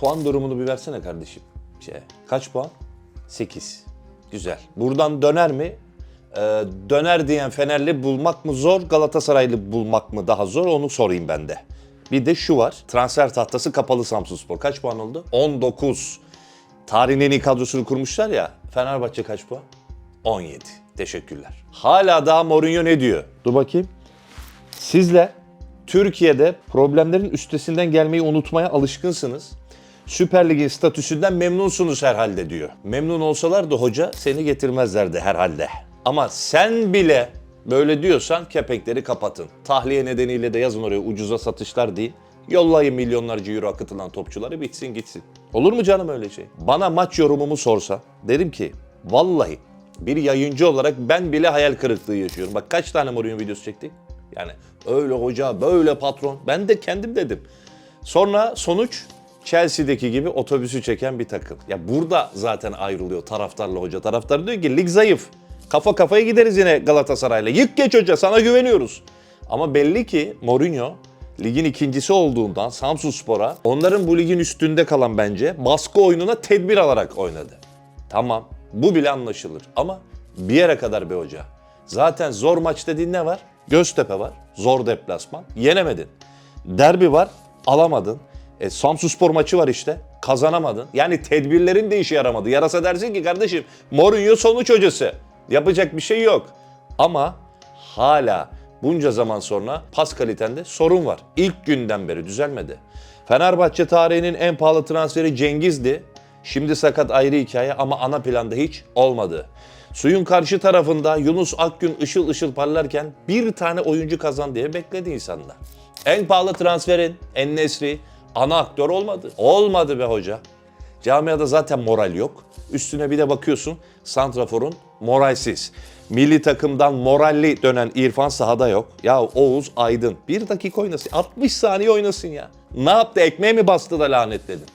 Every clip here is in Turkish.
Puan durumunu bir versene kardeşim. Şey, kaç puan? 8. Güzel. Buradan döner mi? Ee, döner diyen Fenerli bulmak mı zor, Galatasaraylı bulmak mı daha zor onu sorayım ben de. Bir de şu var. Transfer tahtası kapalı Samsunspor. Kaç puan oldu? 19. Tarihin en iyi kadrosunu kurmuşlar ya. Fenerbahçe kaç puan? 17. Teşekkürler. Hala daha Mourinho ne diyor? Dur bakayım. Sizle Türkiye'de problemlerin üstesinden gelmeyi unutmaya alışkınsınız. Süper Lig'in statüsünden memnunsunuz herhalde diyor. Memnun olsalar da hoca seni getirmezlerdi herhalde. Ama sen bile böyle diyorsan kepenkleri kapatın. Tahliye nedeniyle de yazın oraya ucuza satışlar değil. Yollayın milyonlarca euro akıtılan topçuları bitsin gitsin. Olur mu canım öyle şey? Bana maç yorumumu sorsa derim ki vallahi bir yayıncı olarak ben bile hayal kırıklığı yaşıyorum. Bak kaç tane Mourinho videosu çektik? Yani öyle hoca, böyle patron. Ben de kendim dedim. Sonra sonuç Chelsea'deki gibi otobüsü çeken bir takım. Ya burada zaten ayrılıyor taraftarla hoca. Taraftar diyor ki lig zayıf. Kafa kafaya gideriz yine Galatasaray'la. Yık geç hoca sana güveniyoruz. Ama belli ki Mourinho ligin ikincisi olduğundan Samsunspor'a onların bu ligin üstünde kalan bence baskı oyununa tedbir alarak oynadı. Tamam bu bile anlaşılır ama bir yere kadar be hoca. Zaten zor maç dediğin ne var? Göztepe var. Zor deplasman. Yenemedin. Derbi var. Alamadın. E, Samsunspor maçı var işte. Kazanamadın. Yani tedbirlerin de işe yaramadı. Yarasa dersin ki kardeşim Mourinho sonuç hocası. Yapacak bir şey yok. Ama hala bunca zaman sonra pas kalitende sorun var. İlk günden beri düzelmedi. Fenerbahçe tarihinin en pahalı transferi Cengiz'di. Şimdi sakat ayrı hikaye ama ana planda hiç olmadı. Suyun karşı tarafında Yunus Akgün ışıl ışıl parlarken bir tane oyuncu kazan diye bekledi insanlar. En pahalı transferin En Nesri ana aktör olmadı. Olmadı be hoca. Camiada zaten moral yok. Üstüne bir de bakıyorsun Santrafor'un moralsiz. Milli takımdan moralli dönen İrfan sahada yok. Ya Oğuz Aydın bir dakika oynasın. 60 saniye oynasın ya. Ne yaptı? Ekmeğe mi bastı da lanetledin?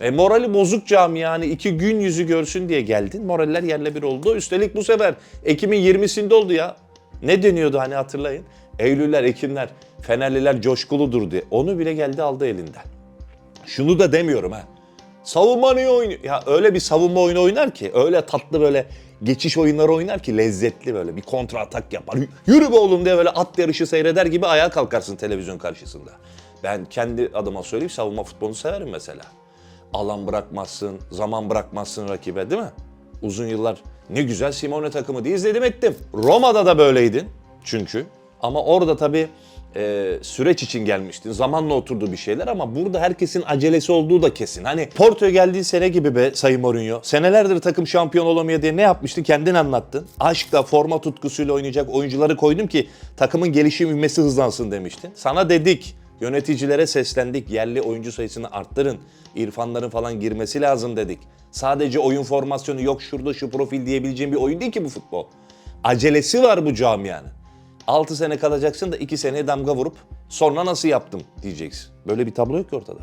E morali bozuk cami yani iki gün yüzü görsün diye geldin. Moraller yerle bir oldu. Üstelik bu sefer Ekim'in 20'sinde oldu ya. Ne deniyordu hani hatırlayın. Eylüller, Ekimler, Fenerliler coşkuludur diye. Onu bile geldi aldı elinden. Şunu da demiyorum ha. Savunma niye oynuyor? Ya öyle bir savunma oyunu oynar ki, öyle tatlı böyle geçiş oyunları oynar ki lezzetli böyle bir kontra atak yapar. Yürü be oğlum diye böyle at yarışı seyreder gibi ayağa kalkarsın televizyon karşısında. Ben kendi adıma söyleyeyim savunma futbolunu severim mesela. Alan bırakmazsın, zaman bırakmazsın rakibe değil mi? Uzun yıllar ne güzel Simone takımı diye izledim ettim. Roma'da da böyleydin çünkü. Ama orada tabii e, süreç için gelmiştin. Zamanla oturdu bir şeyler ama burada herkesin acelesi olduğu da kesin. Hani Porto'ya geldiğin sene gibi be Sayın Mourinho. Senelerdir takım şampiyon olamıyor diye ne yapmıştın kendin anlattın. Aşkla, forma tutkusuyla oynayacak oyuncuları koydum ki takımın gelişim ivmesi hızlansın demiştin. Sana dedik. Yöneticilere seslendik. Yerli oyuncu sayısını arttırın. İrfanların falan girmesi lazım dedik. Sadece oyun formasyonu yok şurada şu profil diyebileceğim bir oyun değil ki bu futbol. Acelesi var bu camianın. 6 sene kalacaksın da 2 seneye damga vurup sonra nasıl yaptım diyeceksin. Böyle bir tablo yok ki ortada.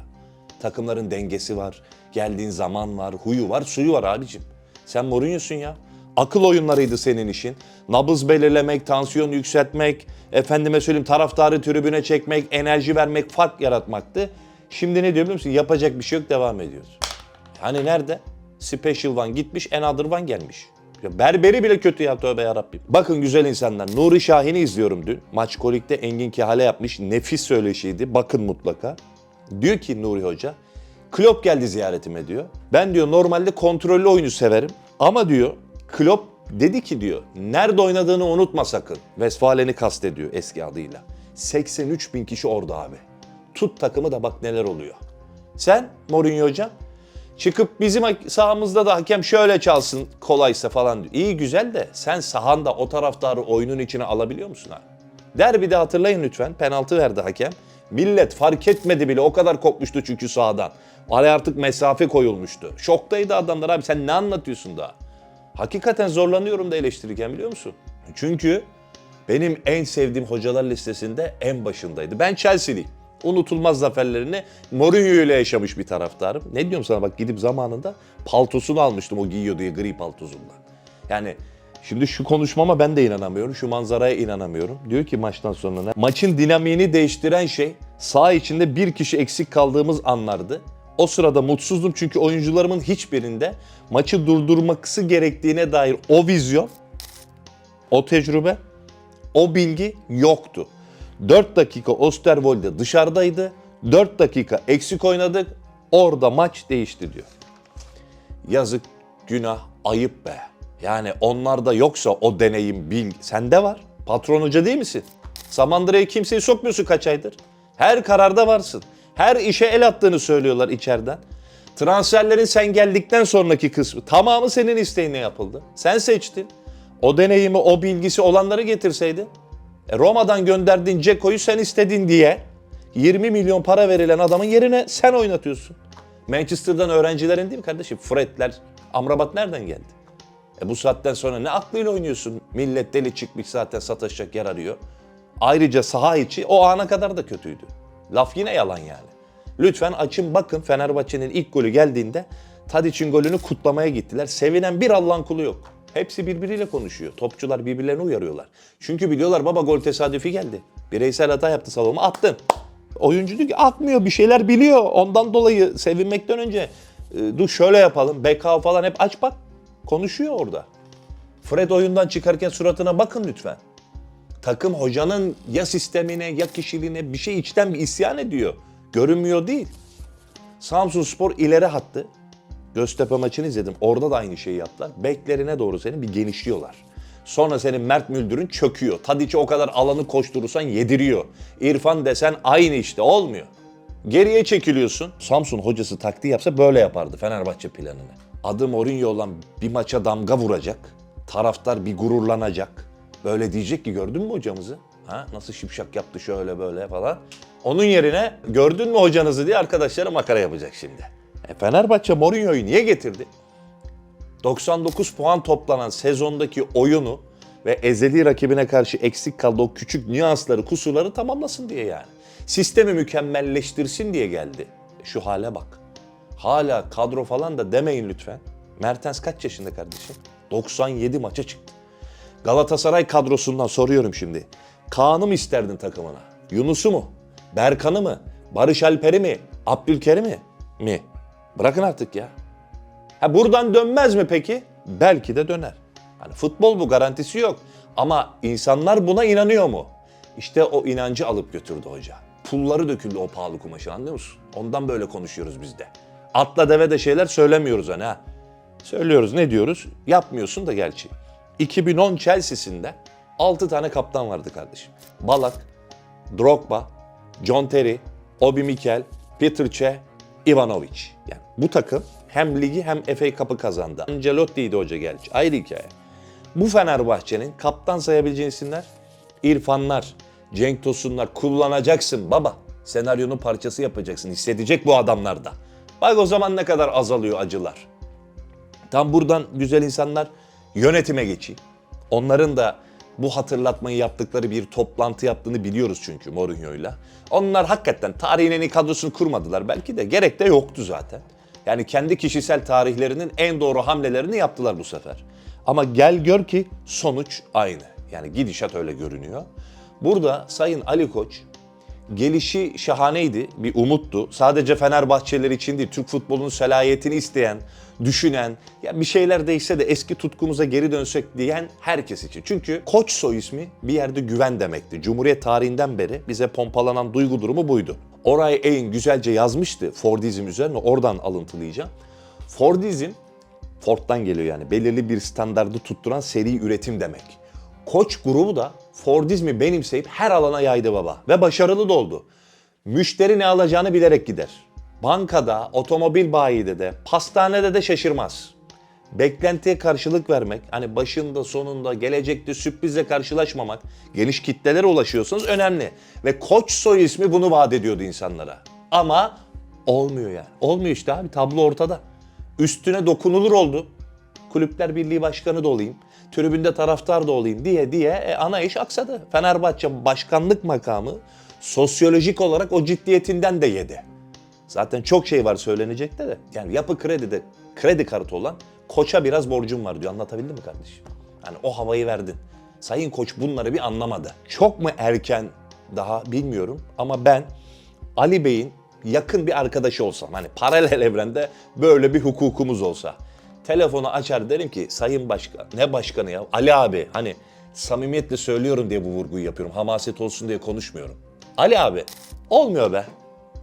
Takımların dengesi var, geldiğin zaman var, huyu var, suyu var abicim. Sen Mourinho'sun ya. Akıl oyunlarıydı senin işin. Nabız belirlemek, tansiyon yükseltmek, efendime söyleyeyim taraftarı tribüne çekmek, enerji vermek, fark yaratmaktı. Şimdi ne diyor biliyor musun? Yapacak bir şey yok, devam ediyoruz. Hani nerede? Special One gitmiş, Another One gelmiş. Berberi bile kötü ya tövbe yarabbim. Bakın güzel insanlar. Nuri Şahin'i izliyorum dün. Maç kolikte Engin Kehale yapmış. Nefis söyleşiydi. Bakın mutlaka. Diyor ki Nuri Hoca, Klopp geldi ziyaretime diyor. Ben diyor normalde kontrollü oyunu severim. Ama diyor Klopp dedi ki diyor nerede oynadığını unutma sakın. Westfalen'i kastediyor eski adıyla. 83 bin kişi orada abi. Tut takımı da bak neler oluyor. Sen Mourinho hocam çıkıp bizim sahamızda da hakem şöyle çalsın kolaysa falan diyor. İyi güzel de sen sahanda o taraftarı oyunun içine alabiliyor musun abi? Derbide hatırlayın lütfen penaltı verdi hakem. Millet fark etmedi bile o kadar kopmuştu çünkü sahadan. Araya artık mesafe koyulmuştu. Şoktaydı adamlar abi sen ne anlatıyorsun daha? Hakikaten zorlanıyorum da eleştirirken biliyor musun? Çünkü benim en sevdiğim hocalar listesinde en başındaydı. Ben Chelsea'liyim. Unutulmaz zaferlerini Mourinho ile yaşamış bir taraftarım. Ne diyorum sana bak gidip zamanında paltosunu almıştım o giyiyor diye gri paltosundan. Yani şimdi şu konuşmama ben de inanamıyorum. Şu manzaraya inanamıyorum. Diyor ki maçtan sonra ne? Maçın dinamiğini değiştiren şey sağ içinde bir kişi eksik kaldığımız anlardı. O sırada mutsuzdum çünkü oyuncularımın hiçbirinde maçı durdurması gerektiğine dair o vizyon, o tecrübe, o bilgi yoktu. 4 dakika Osterwolde dışarıdaydı. 4 dakika eksik oynadık. Orada maç değişti diyor. Yazık, günah, ayıp be. Yani onlarda yoksa o deneyim, bilgi. Sende var. Patron hoca değil misin? Samandıra'ya kimseyi sokmuyorsun kaç aydır. Her kararda varsın. Her işe el attığını söylüyorlar içeriden. Transferlerin sen geldikten sonraki kısmı tamamı senin isteğine yapıldı. Sen seçtin. O deneyimi, o bilgisi olanları getirseydin. E, Roma'dan gönderdiğin Ceko'yu sen istedin diye 20 milyon para verilen adamın yerine sen oynatıyorsun. Manchester'dan öğrencilerin değil mi kardeşim? Fred'ler, Amrabat nereden geldi? E bu saatten sonra ne aklıyla oynuyorsun? Millet deli çıkmış zaten sataşacak yer arıyor. Ayrıca saha içi o ana kadar da kötüydü. Laf yine yalan yani. Lütfen açın bakın Fenerbahçe'nin ilk golü geldiğinde Tadic'in golünü kutlamaya gittiler. Sevinen bir Allah'ın kulu yok. Hepsi birbiriyle konuşuyor. Topçular birbirlerini uyarıyorlar. Çünkü biliyorlar baba gol tesadüfi geldi. Bireysel hata yaptı Salomon attın. Oyuncu diyor ki akmıyor bir şeyler biliyor. Ondan dolayı sevinmekten önce e, dur şöyle yapalım. Beka falan hep aç bak. Konuşuyor orada. Fred oyundan çıkarken suratına bakın lütfen. Takım hocanın ya sistemine ya kişiliğine bir şey içten bir isyan ediyor. Görünmüyor değil. Samsun Spor ileri hattı. Göztepe maçını izledim. Orada da aynı şeyi yaptılar. Beklerine doğru senin bir genişliyorlar. Sonra senin Mert Müldür'ün çöküyor. Tadiç'e o kadar alanı koşturursan yediriyor. İrfan desen aynı işte olmuyor. Geriye çekiliyorsun. Samsun hocası taktiği yapsa böyle yapardı Fenerbahçe planını. Adı Mourinho olan bir maça damga vuracak. Taraftar bir gururlanacak. Böyle diyecek ki gördün mü hocamızı? Ha? Nasıl şipşak yaptı şöyle böyle falan. Onun yerine gördün mü hocanızı diye arkadaşlara makara yapacak şimdi. E Fenerbahçe Mourinho'yu niye getirdi? 99 puan toplanan sezondaki oyunu ve ezeli rakibine karşı eksik kaldı o küçük nüansları, kusurları tamamlasın diye yani. Sistemi mükemmelleştirsin diye geldi. Şu hale bak. Hala kadro falan da demeyin lütfen. Mertens kaç yaşında kardeşim? 97 maça çıktı. Galatasaray kadrosundan soruyorum şimdi. Kaan'ı mı isterdin takımına? Yunus'u mu? Berkan'ı mı? Barış Alper'i mi? Abdülkerim'i mi? Bırakın artık ya. Ha buradan dönmez mi peki? Belki de döner. Hani futbol bu garantisi yok. Ama insanlar buna inanıyor mu? İşte o inancı alıp götürdü hoca. Pulları döküldü o pahalı kumaşın anlıyor musun? Ondan böyle konuşuyoruz biz de. Atla deve de şeyler söylemiyoruz hani ha. Söylüyoruz ne diyoruz? Yapmıyorsun da gerçi. 2010 Chelsea'sinde 6 tane kaptan vardı kardeşim. Balak, Drogba, John Terry, Obi Mikel, Peter Cech, Ivanovic. Yani bu takım hem ligi hem FA Cup'ı kazandı. Ancelotti'ydi hoca gelmiş. Ayrı hikaye. Bu Fenerbahçe'nin kaptan sayabileceğin isimler İrfanlar, Cenk Tosunlar kullanacaksın baba. Senaryonun parçası yapacaksın. Hissedecek bu adamlar da. Bak o zaman ne kadar azalıyor acılar. Tam buradan güzel insanlar yönetime geçeyim. Onların da bu hatırlatmayı yaptıkları bir toplantı yaptığını biliyoruz çünkü Mourinho'yla. Onlar hakikaten tarihin en iyi kadrosunu kurmadılar belki de gerek de yoktu zaten. Yani kendi kişisel tarihlerinin en doğru hamlelerini yaptılar bu sefer. Ama gel gör ki sonuç aynı. Yani gidişat öyle görünüyor. Burada Sayın Ali Koç gelişi şahaneydi, bir umuttu. Sadece Fenerbahçeliler için değil, Türk futbolunun selayetini isteyen, düşünen, ya bir şeyler değişse de eski tutkumuza geri dönsek diyen herkes için. Çünkü Koç soy ismi bir yerde güven demekti. Cumhuriyet tarihinden beri bize pompalanan duygu durumu buydu. Oray Eyn güzelce yazmıştı Fordizm üzerine, oradan alıntılayacağım. Fordizm, Ford'dan geliyor yani, belirli bir standardı tutturan seri üretim demek. Koç grubu da Fordizmi benimseyip her alana yaydı baba ve başarılı da oldu. Müşteri ne alacağını bilerek gider. Bankada, otomobil bayide de, pastanede de şaşırmaz. Beklentiye karşılık vermek, hani başında sonunda gelecekte sürprizle karşılaşmamak, geniş kitlelere ulaşıyorsanız önemli. Ve Koç soy ismi bunu vaat ediyordu insanlara. Ama olmuyor yani. Olmuyor işte abi tablo ortada. Üstüne dokunulur oldu. Kulüpler Birliği Başkanı da olayım, tribünde taraftar da olayım diye diye e, ana iş aksadı. Fenerbahçe başkanlık makamı sosyolojik olarak o ciddiyetinden de yedi. Zaten çok şey var söylenecek de de. Yani yapı kredide kredi kartı olan koça biraz borcum var diyor. Anlatabildim mi kardeşim? Yani o havayı verdin. Sayın Koç bunları bir anlamadı. Çok mu erken daha bilmiyorum ama ben Ali Bey'in yakın bir arkadaşı olsam hani paralel evrende böyle bir hukukumuz olsa telefonu açar derim ki sayın başkan ne başkanı ya Ali abi hani samimiyetle söylüyorum diye bu vurguyu yapıyorum hamaset olsun diye konuşmuyorum. Ali abi olmuyor be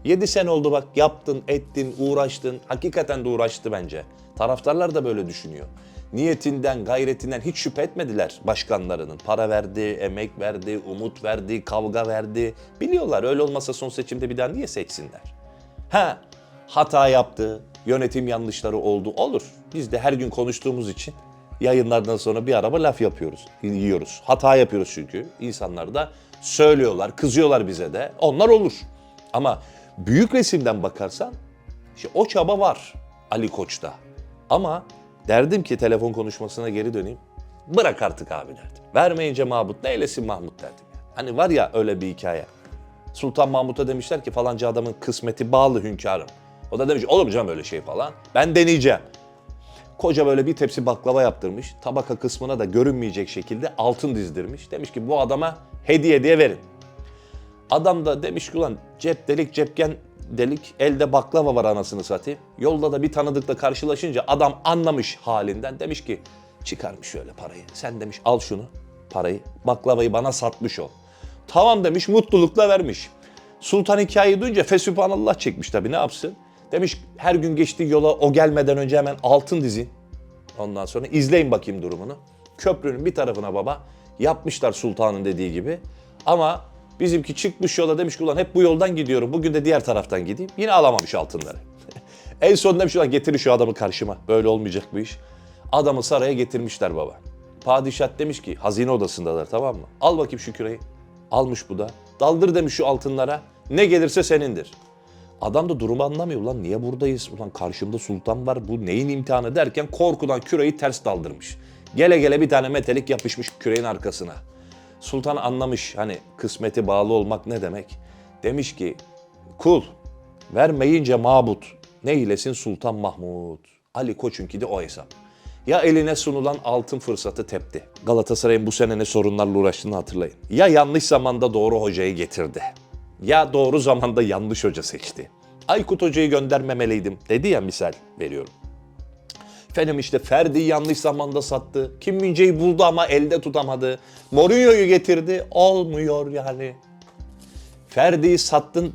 7 sene oldu bak yaptın, ettin, uğraştın. Hakikaten de uğraştı bence. Taraftarlar da böyle düşünüyor. Niyetinden, gayretinden hiç şüphe etmediler başkanlarının. Para verdi, emek verdi, umut verdi, kavga verdi. Biliyorlar öyle olmasa son seçimde bir daha niye seçsinler? Ha, hata yaptı, yönetim yanlışları oldu. Olur. Biz de her gün konuştuğumuz için yayınlardan sonra bir araba laf yapıyoruz, yiyoruz. Hata yapıyoruz çünkü. İnsanlar da söylüyorlar, kızıyorlar bize de. Onlar olur. Ama büyük resimden bakarsan işte o çaba var Ali Koç'ta. Ama derdim ki telefon konuşmasına geri döneyim. Bırak artık abi derdim. Vermeyince Mahmut ne eylesin Mahmut derdim. Hani var ya öyle bir hikaye. Sultan Mahmut'a demişler ki falanca adamın kısmeti bağlı hünkârım. O da demiş olur canım öyle şey falan. Ben deneyeceğim. Koca böyle bir tepsi baklava yaptırmış. Tabaka kısmına da görünmeyecek şekilde altın dizdirmiş. Demiş ki bu adama hediye diye verin. Adam da demiş ki ulan cep delik cepken delik elde baklava var anasını satayım. Yolda da bir tanıdıkla karşılaşınca adam anlamış halinden demiş ki çıkarmış şöyle parayı. Sen demiş al şunu parayı baklavayı bana satmış ol. Tamam demiş mutlulukla vermiş. Sultan hikayeyi duyunca fesübhanallah çekmiş tabii ne yapsın. Demiş her gün geçtiği yola o gelmeden önce hemen altın dizin. Ondan sonra izleyin bakayım durumunu. Köprünün bir tarafına baba yapmışlar sultanın dediği gibi. Ama bizimki çıkmış yola demiş ki ulan hep bu yoldan gidiyorum. Bugün de diğer taraftan gideyim. Yine alamamış altınları. en son demiş ulan getirin şu adamı karşıma. Böyle olmayacak bu iş. Adamı saraya getirmişler baba. Padişah demiş ki hazine odasındalar tamam mı? Al bakayım şu küreyi. Almış bu da. Daldır demiş şu altınlara. Ne gelirse senindir. Adam da durumu anlamıyor. Ulan niye buradayız? Ulan karşımda sultan var. Bu neyin imtihanı derken korkudan küreyi ters daldırmış. Gele gele bir tane metelik yapışmış küreğin arkasına. Sultan anlamış hani kısmeti bağlı olmak ne demek. Demiş ki kul vermeyince mabut ne eylesin Sultan Mahmud. Ali Koç'unki de o hesap. Ya eline sunulan altın fırsatı tepti. Galatasaray'ın bu sene ne sorunlarla uğraştığını hatırlayın. Ya yanlış zamanda doğru hocayı getirdi. Ya doğru zamanda yanlış hoca seçti. Aykut hocayı göndermemeliydim dedi ya misal veriyorum. Efendim işte Ferdi yanlış zamanda sattı. Kim Mince'yi buldu ama elde tutamadı. Mourinho'yu getirdi. Olmuyor yani. Ferdi'yi sattın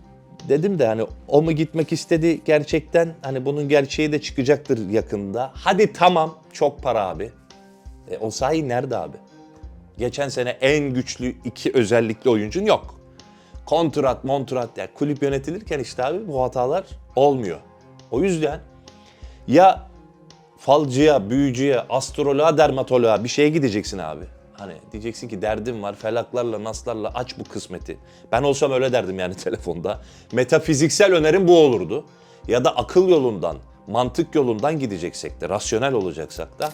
dedim de hani o mu gitmek istedi gerçekten? Hani bunun gerçeği de çıkacaktır yakında. Hadi tamam çok para abi. E, o sahi nerede abi? Geçen sene en güçlü iki özellikli oyuncun yok. Kontrat, montrat yani kulüp yönetilirken işte abi bu hatalar olmuyor. O yüzden ya falcıya, büyücüye, astroloğa, dermatoloğa bir şeye gideceksin abi. Hani diyeceksin ki derdim var, felaklarla, naslarla aç bu kısmeti. Ben olsam öyle derdim yani telefonda. Metafiziksel önerim bu olurdu. Ya da akıl yolundan, mantık yolundan gideceksek de, rasyonel olacaksak da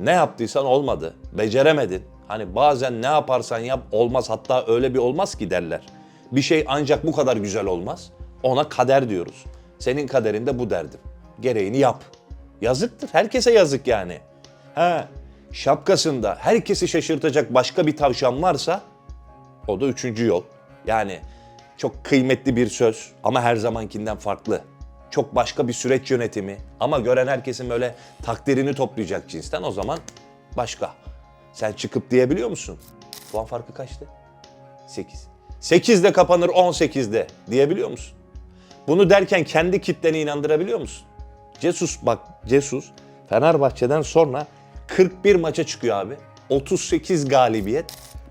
ne yaptıysan olmadı, beceremedin. Hani bazen ne yaparsan yap olmaz hatta öyle bir olmaz ki derler. Bir şey ancak bu kadar güzel olmaz. Ona kader diyoruz. Senin kaderinde bu derdim. Gereğini yap. Yazıktır. Herkese yazık yani. He, şapkasında herkesi şaşırtacak başka bir tavşan varsa o da üçüncü yol. Yani çok kıymetli bir söz ama her zamankinden farklı. Çok başka bir süreç yönetimi ama gören herkesin böyle takdirini toplayacak cinsten o zaman başka. Sen çıkıp diyebiliyor musun? Puan farkı kaçtı? 8. 8'de kapanır 18'de diyebiliyor musun? Bunu derken kendi kitleni inandırabiliyor musun? Cesus bak Cesus Fenerbahçe'den sonra 41 maça çıkıyor abi. 38 galibiyet.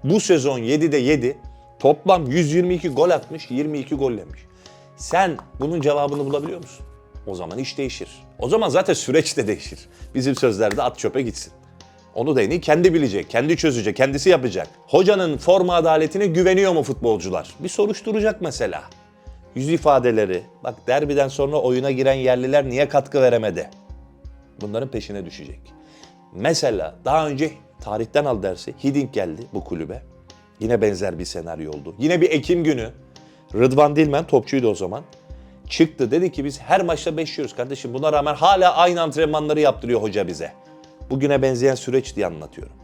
Bu sezon 7'de 7. Toplam 122 gol atmış, 22 gol yemiş. Sen bunun cevabını bulabiliyor musun? O zaman iş değişir. O zaman zaten süreç de değişir. Bizim sözlerde at çöpe gitsin. Onu da en iyi kendi bilecek, kendi çözecek, kendisi yapacak. Hocanın forma adaletine güveniyor mu futbolcular? Bir soruşturacak mesela. Yüz ifadeleri, bak derbiden sonra oyuna giren yerliler niye katkı veremedi? Bunların peşine düşecek. Mesela daha önce tarihten al dersi Hiddink geldi bu kulübe. Yine benzer bir senaryo oldu. Yine bir Ekim günü Rıdvan Dilmen topçuydu o zaman. Çıktı dedi ki biz her maçta 5 yiyoruz kardeşim. Buna rağmen hala aynı antrenmanları yaptırıyor hoca bize. Bugüne benzeyen süreç diye anlatıyorum.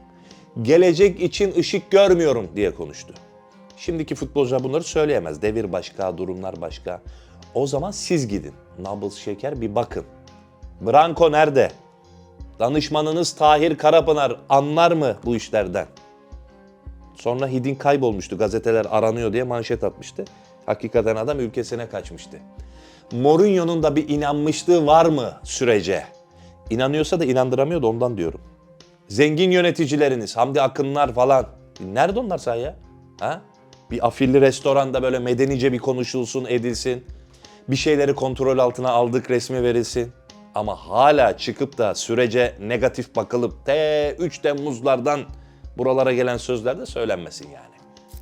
Gelecek için ışık görmüyorum diye konuştu. Şimdiki futbolcular bunları söyleyemez. Devir başka, durumlar başka. O zaman siz gidin. Nabız Şeker bir bakın. Branko nerede? Danışmanınız Tahir Karapınar anlar mı bu işlerden? Sonra Hidin kaybolmuştu. Gazeteler aranıyor diye manşet atmıştı. Hakikaten adam ülkesine kaçmıştı. Mourinho'nun da bir inanmışlığı var mı sürece? İnanıyorsa da inandıramıyor da ondan diyorum. Zengin yöneticileriniz, Hamdi Akınlar falan. Nerede onlar say ya? Ha? Bir afilli restoranda böyle medenice bir konuşulsun, edilsin. Bir şeyleri kontrol altına aldık resmi verilsin. Ama hala çıkıp da sürece negatif bakılıp te 3 Temmuzlardan buralara gelen sözler de söylenmesin yani.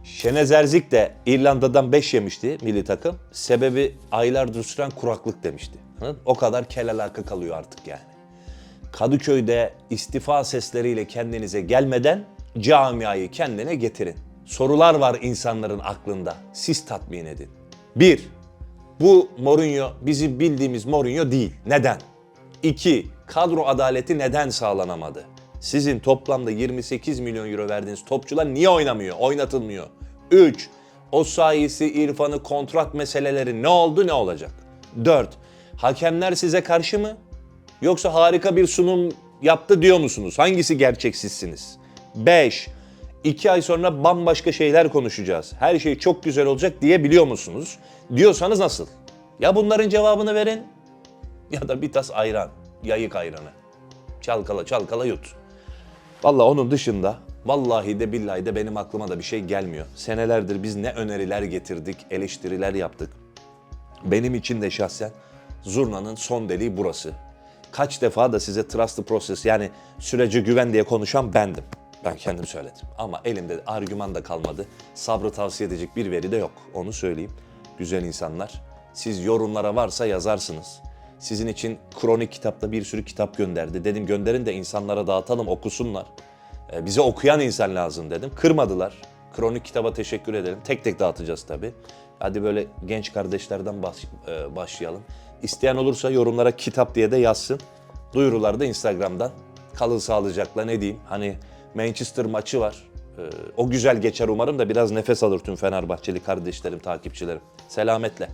Şenez Erzik de İrlanda'dan 5 yemişti milli takım. Sebebi aylardır süren kuraklık demişti. O kadar kel alaka kalıyor artık yani. Kadıköy'de istifa sesleriyle kendinize gelmeden camiayı kendine getirin. Sorular var insanların aklında. Siz tatmin edin. Bir, bu Mourinho bizim bildiğimiz Mourinho değil. Neden? İki, kadro adaleti neden sağlanamadı? Sizin toplamda 28 milyon euro verdiğiniz topçular niye oynamıyor, oynatılmıyor? Üç, o sayısı, irfanı, kontrat meseleleri ne oldu, ne olacak? Dört, hakemler size karşı mı? Yoksa harika bir sunum yaptı diyor musunuz? Hangisi gerçeksizsiniz? 5. 2 ay sonra bambaşka şeyler konuşacağız. Her şey çok güzel olacak diye biliyor musunuz? Diyorsanız nasıl? Ya bunların cevabını verin ya da bir tas ayran, yayık ayranı. Çalkala çalkala yut. Vallahi onun dışında vallahi de billahi de benim aklıma da bir şey gelmiyor. Senelerdir biz ne öneriler getirdik, eleştiriler yaptık. Benim için de şahsen zurnanın son deliği burası. Kaç defa da size trust the process yani sürece güven diye konuşan bendim. Ben kendim söyledim. Ama elimde argüman da kalmadı. Sabrı tavsiye edecek bir veri de yok. Onu söyleyeyim. Güzel insanlar. Siz yorumlara varsa yazarsınız. Sizin için kronik kitapta bir sürü kitap gönderdi. Dedim gönderin de insanlara dağıtalım okusunlar. Ee, bize okuyan insan lazım dedim. Kırmadılar. Kronik kitaba teşekkür edelim. Tek tek dağıtacağız tabii. Hadi böyle genç kardeşlerden baş- e, başlayalım. İsteyen olursa yorumlara kitap diye de yazsın. Duyurular da Instagram'dan. Kalın sağlıcakla ne diyeyim. Hani Manchester maçı var. Ee, o güzel geçer umarım da biraz nefes alır tüm Fenerbahçeli kardeşlerim, takipçilerim. Selametle.